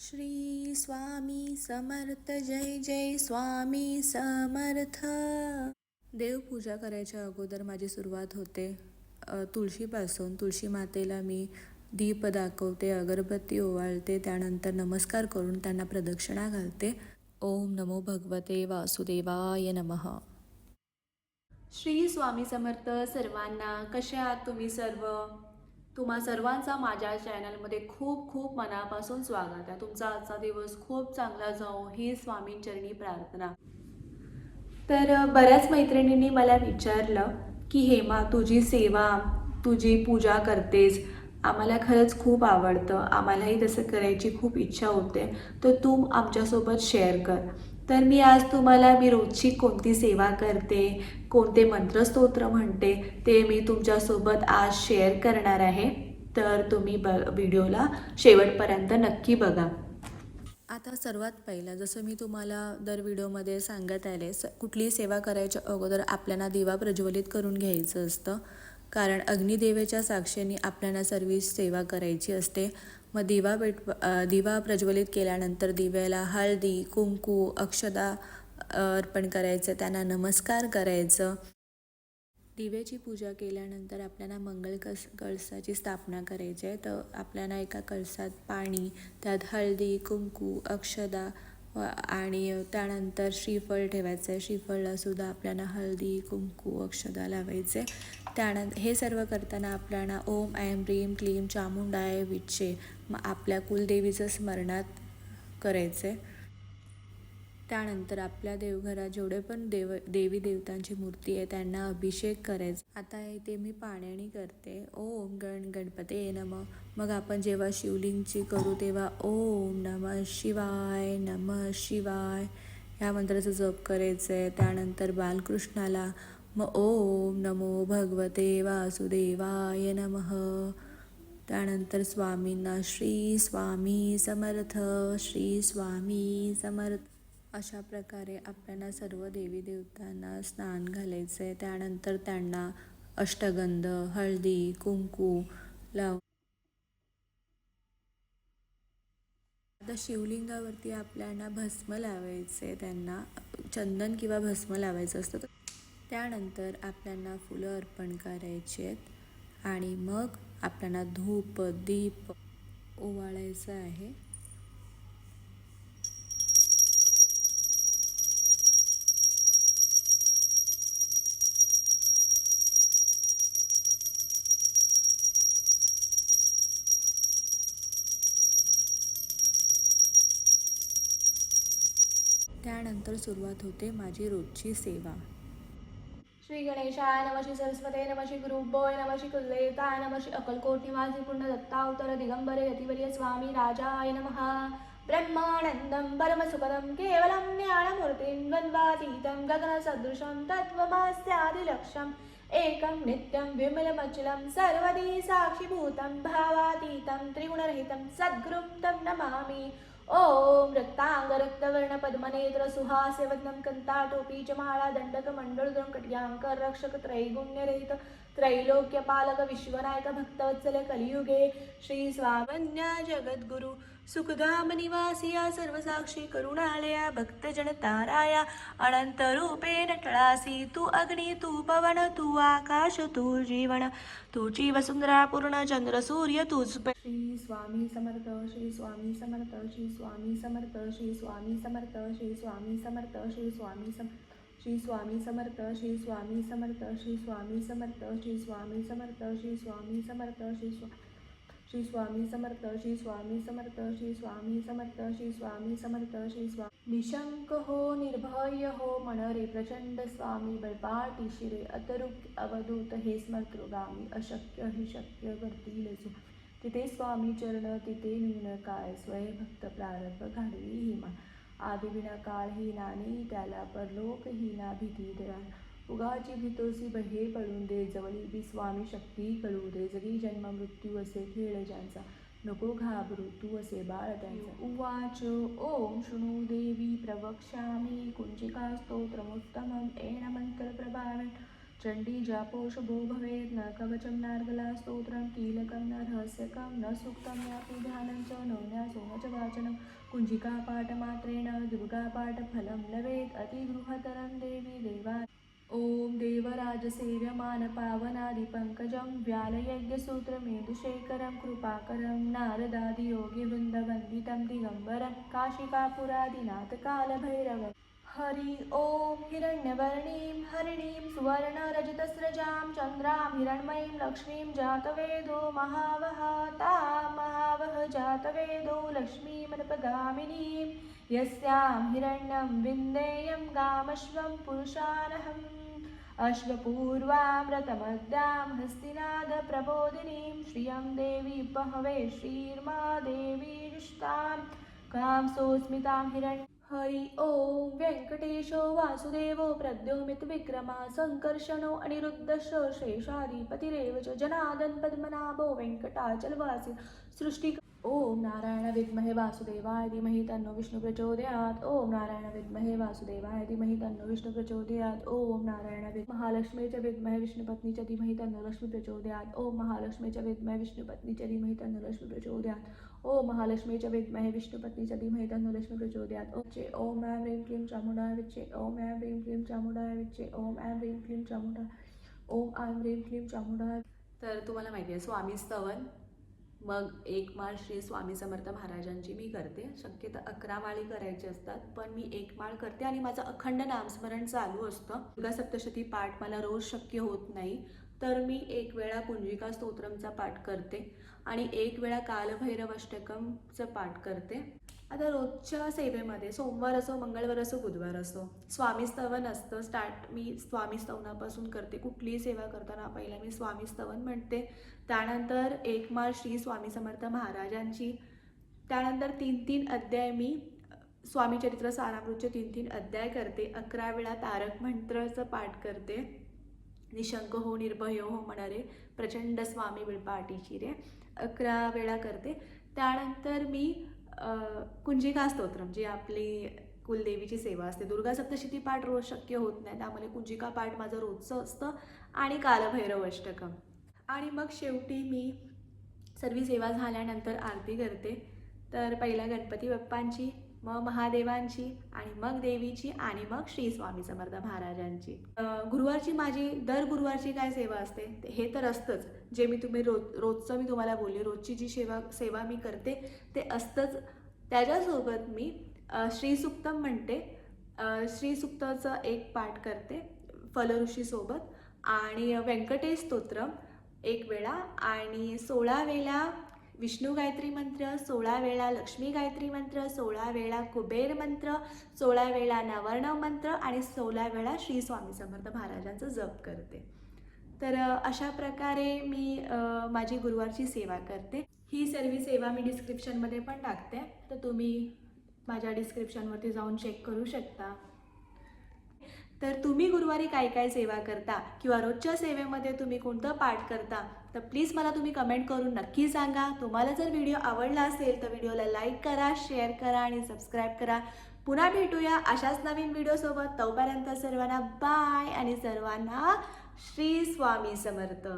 श्री स्वामी समर्थ जय जय स्वामी समर्थ. देवपूजा करायच्या अगोदर माझी सुरुवात होते. तुळशीपासून तुळशी मातेला मी दीप दाखवते अगरबत्ती ओवाळते त्यानंतर नमस्कार करून त्यांना प्रदक्षिणा घालते. ओम नमो भगवते वासुदेवाय नमः. श्री स्वामी समर्थ सर्वांना कसे आहात तुम्ही सर्व? तुम्हा सर्वांचा माझ्या चॅनलमध्ये खूप खूप मनापासून स्वागत आहे. तुमचा आजचा दिवस खूप चांगला जाऊ ही स्वामींचरणी प्रार्थना. तर बऱ्याच मैत्रिणींनी मला विचारलं की हेमा तुझी सेवा तुझी पूजा करतेस. आम्हाला खरंच खूप आवडतं. आम्हालाही तसं करायची खूप इच्छा होते. तर तू आमच्यासोबत शेअर कर. तर मी आज तुम्हाला मी रोजची कोणती सेवा करते कोणते मंत्रस्तोत्र म्हणते ते मी तुमच्यासोबत आज शेअर करणार आहे. तर तुम्ही ब व्हिडिओला शेवटपर्यंत नक्की बघा. आता सर्वात पहिलं जसं मी तुम्हाला दर व्हिडिओमध्ये सांगत आले स कुठलीही सेवा करायच्या अगोदर आपल्याला दिवा प्रज्वलित करून घ्यायचं असतं. कारण अग्निदेवेच्या साक्षीने आपल्याला सर्व सेवा करायची असते. मग दिवा पेट दिवा प्रज्वलित केल्यानंतर दिव्याला हळदी कुंकू अक्षदा अर्पण करायचं त्यांना नमस्कार करायचं. दिव्याची पूजा केल्यानंतर आपल्याला मंगल कस कळसाची स्थापना करायची आहे. तर आपल्याला एका कळसात पाणी त्यात हळदी कुंकू अक्षदा आणि त्यानंतर श्रीफळ ठेवायचं आहे. श्रीफळलासुद्धा आपल्याला हळदी कुंकू अक्षदा लावायचे. त्यानंतर हे सर्व करताना आपल्याला ओम ऐं ह्रीं क्लीम चामुंडाय विच्छे मग आपल्या कुलदेवीचं स्मरणात करायचं आहे त्यानंतर आपल्या देवघरात जेवढे पण देव देवी देवतांची मूर्ती आहे त्यांना अभिषेक करायचा. आता ते मी पाण्याने करते. ओम गण गणपते नम. मग आपण जेव्हा शिवलिंगची करू तेव्हा ओम नम शिवाय नम शिवाय. ह्या मंत्राचा जप करायचं आहे. त्यानंतर बालकृष्णाला मग ओम नमो भगवते वासुदेवाय नमः. त्यानंतर स्वामींना श्री स्वामी समर्थ श्री स्वामी समर्थ. अशा प्रकारे आपल्याला सर्व देवी देवतांना स्नान घालायचं आहे त्यानंतर त्यांना अष्टगंध हळदी कुंकू लाव आता शिवलिंगावरती आपल्याला भस्म लावायचे त्यांना चंदन किंवा भस्म लावायचं असतं. त्यानंतर आपल्याला फुलं अर्पण करायची आहेत. आणि मग आपल्याला धूप दीप ओवाळायचं आहे. त्यानंतर सुरुवात होते माझी रोजची सेवा. श्री गणेशाय नमशी सरस्वते नमशी गुरुबोय नमशी नम नमशी कुलदेवताय नम श्री निवासी पुण्य दत्तावतर दिगंबरे यतिवर्य स्वामी राजाय नमः। ब्रह्मानन्दं परमसुखदं केवलं ज्ञानमूर्तिं द्वन्द्वातीतं गगनसदृशं तत्त्वमास्यादिलक्ष्यम्। एकं नित्यं विमलमचलं सर्वदी साक्षिभूतं भावातीतं त्रिगुणरहितं सद्गुरुं तं नमामि। ओम रक्तांग रक्तवर्ण पद्मनेत्र सुहास्यवदनं कन्ताटोपी च दंडक मंडळ मण्डलधरं कट्याङ्कर रक्षक त्रैगुण्यरहित त्रैलोक्यपालक विश्वनायक भक्तवत्सल कलियुगे श्री स्वावन्या जगद्गुरु सुखधाम निवासिया सर्वसाक्षी करुणालया भक्तजन ताराया अनंत रूपे नटळासी तू अग्नी तू पवन तू आकाश तू जीवन तुझी वसुंधरा पूर्ण चंद्र सूर्य तुझ श्री स्वामी समर्थ श्री स्वामी समर्थ श्री स्वामी समर्थ श्री स्वामी समर्थ श्री स्वामी समर्थ श्री स्वामी समर्थ श्री स्वामी समर्थ श्री स्वामी समर्थ श्री स्वामी समर्थ श्री स्वामी समर्थ श्री स्वामी समर्थ श्री स्वा श्री स्वामी समर्थ श्री स्वामी समर्थ श्री स्वामी समर्थ श्री स्वामी समर्थ श्री स्वामी निशंक हो निर्भय हो मनरे प्रचंड स्वामी बळपाटी शिरे अतरुक अवधूत हे स्मर्तृगामी अशक्य हि शक्य करतील तिथे स्वामी चरण तिथे न्यून काय स्वयं भक्त प्रारंभ घालवी हिमा. आदिविना काळ ही त्याला परलोकहीना भीती दया उगाची भीतोसी बहे पडून दे जवळी बी स्वामी शक्ती कळू दे। जगी जन्म मृत्यू असे खेळ ज्यांचा नको घाबरू तू असे बाळ त्यांचा। उवाच ओम शृणु देवी प्रवक्षामी कुञ्चिका स्तोत्रमुत्तमम एण मंत्र प्रभावेण चण्डी जापो भवेत् न कवचं नार्गला स्तोत्रं कीलकं न रहस्यकं न सुक्तं यापि ध्यानं च नो न्यासो न च वाचनं कुञ्जिकापाठमात्रेण दुर्गापाठफलं लवेत् अतिगृहतरं देवी देवा। ॐ देवराजसेव्यमानपावनादिपङ्कजं व्यालयज्ञसूत्रमेदुशेखरं कृपाकरं नारदादियोगिवृन्दवन्दितं दिगम्बरं काशिकापुरादिनाथकालभैरवम्। हरि ॐ हिरण्यवर्णीं हरिणीं सुवर्णरजतस्रजां चन्द्रां हिरण्मयीं लक्ष्मीं जातवेदो महावः महावह महावः जातवेदो लक्ष्मीमनुपगामिनीं यस्यां हिरण्यं विन्देयं गामश्वं पुरुषानहम् अश्वपूर्वां रतमद्यां हस्तिनादप्रबोधिनीं श्रियं देवी बहवे श्रीर्मा देवी निष्ठां कां सोऽस्मितां हिरण्य हरि ॐ व्यङ्कटेशो वासुदेवो प्रद्योमितविक्रमा सङ्कर्षणो अनिरुद्धश्च शेषाधिपतिरेव च जनादन पद्मनाभो वेङ्कटाचलवासी सृष्टि ओम नारायण विद्महे वासुदेवाय धीमहि तन्नो विष्णु प्रचोदयात्। ओम नारायण विद्महे वासुदेवाय धीमहि तन्नो विष्णु प्रचोदयात्। ओम नारायण विद् महालक्ष्मी च विद्महे विष्णुपत्नी च धीमहि तन्नो लक्ष्मी प्रचोदयात्। ओम महालक्ष्मी च विद्महे विष्णुपत्नी च धीमहि तन्नो लक्ष्मी प्रचोदयात्। ओ महालक्ष्मी च विद्महे विष्णुपत्नी च धीमहि तन्नो लक्ष्मी प्रचोदयात्। ॐ ओम ऐं ह्रीं क्लीं चामुण्डाय विच्चे ओम ऐं ह्रीं क्लीं चामुण्डाय विच्चे ओम ऐं ह्रीं क्लीं चामुण्डाय ओम ऐं ह्रीं क्लीं चामुण्डाय तर तुम्हाला माहिती आहे स्वामी स्तवन. मग एक माळ श्री स्वामी समर्थ महाराजांची मी करते. शक्यतो अकरा माळी करायची असतात पण मी एक माळ करते आणि माझं अखंड नामस्मरण चालू असतं. दुर्गा सप्तशती पाठ मला रोज शक्य होत नाही. तर मी एक वेळा कुंजिका स्तोत्रमचा पाठ करते आणि एक वेळा कालभैरव अष्टकमचं पाठ करते. आता रोजच्या सेवेमध्ये सोमवार असो मंगळवार असो बुधवार असो स्वामी स्तवन असतं. स्टार्ट मी स्वामी स्तवनापासून करते. कुठलीही सेवा करताना पहिला मी स्वामी स्तवन म्हणते. त्यानंतर एक माळ श्री स्वामी समर्थ महाराजांची. त्यानंतर तीन तीन अध्याय मी स्वामी चरित्र सारामृतचे तीन तीन अध्याय करते. अकरा वेळा तारक मंत्राचं पाठ करते. निशंक हो निर्भय हो म्हणणारे प्रचंड स्वामी बिळपाटीची रे. अकरा वेळा करते. त्यानंतर मी कुंजिका स्तोत्रम जी आपली कुलदेवीची सेवा असते. दुर्गा सप्तशती पाठ रोज शक्य होत नाही. त्यामुळे कुंजिका पाठ माझं रोजचं असतं आणि कालभैरव अष्टकम आणि मग शेवटी मी सर्व सेवा झाल्यानंतर आरती करते. तर पहिला गणपती बाप्पांची मग महादेवांची आणि मग देवीची आणि मग श्री स्वामी समर्थ महाराजांची. गुरुवारची माझी दर गुरुवारची काय सेवा असते? हे तर असतंच. जे मी तुम्ही रोज रोजचं मी तुम्हाला बोलले रोजची जी सेवा सेवा मी करते ते असतंच. त्याच्यासोबत मी अं, श्रीसुक्तम म्हणते. अं, श्रीसुक्ताचं एक पाठ करते फलऋषीसोबत आणि व्यंकटेश स्तोत्रम एक वेळा. आणि सोळा वेळा विष्णू गायत्री मंत्र सोळा वेळा लक्ष्मी गायत्री मंत्र सोळा वेळा कुबेर मंत्र सोळा वेळा नवर्ण मंत्र आणि सोळा वेळा श्री स्वामी समर्थ महाराजांचं जप करते. तर अशा प्रकारे मी माझी गुरुवारची सेवा करते. ही सर्व सेवा मी डिस्क्रिप्शनमध्ये पण टाकते. तर तुम्ही माझ्या डिस्क्रिप्शनवरती जाऊन चेक करू शकता. तर तुम्ही गुरुवारी काय काय सेवा करता किंवा रोजच्या सेवेमध्ये तुम्ही कोणतं पाठ करता तर प्लीज मला तुम्ही कमेंट करून नक्की सांगा. तुम्हाला जर व्हिडिओ आवडला असेल तर व्हिडिओला लाईक करा शेअर करा आणि सबस्क्राईब करा. पुन्हा भेटूया अशाच नवीन व्हिडिओसोबत तोपर्यंत सर्वांना बाय आणि सर्वांना श्री स्वामी समर्थ.